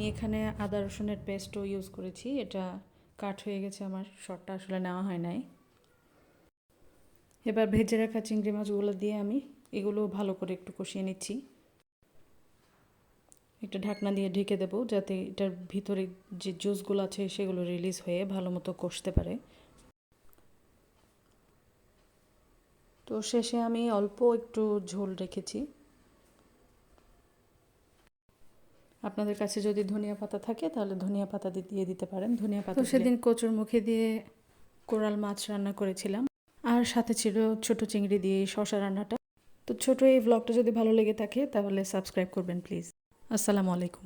আমি এখানে আদা রসুনের পেস্টও ইউজ করেছি। এটা কাট হয়ে গেছে আমার, শটটা আসলে নেওয়া হয় নাই। এবার ভেজে রাখা চিংড়ি মাছগুলো দিয়ে আমি এগুলো ভালো করে একটু কষিয়ে নিচ্ছি। একটা ঢাকনা দিয়ে ঢেকে দেবো যাতে এটার ভিতরে যে জুসগুলো আছে সেগুলো রিলিজ হয়ে ভালো মতো কষতে পারে। তো শেষে আমি অল্প একটু ঝোল রেখেছি। আপনাদের কাছে যদি ধনিয়া পাতা থাকে তাহলে ধনিয়া পাতা দিয়ে দিতে পারেন। ধনিয়া পাতা সেদিন কচুর মুখে দিয়ে কোরাল মাছ রান্না করেছিলাম। আর সাথে ছিল ছোট চিংড়ি দিয়ে শশা রান্নাটা। তো ছোট এই ব্লগটা যদি ভালো লেগে থাকে তাহলে সাবস্ক্রাইব করবেন প্লিজ আসসালামু আলাইকুম।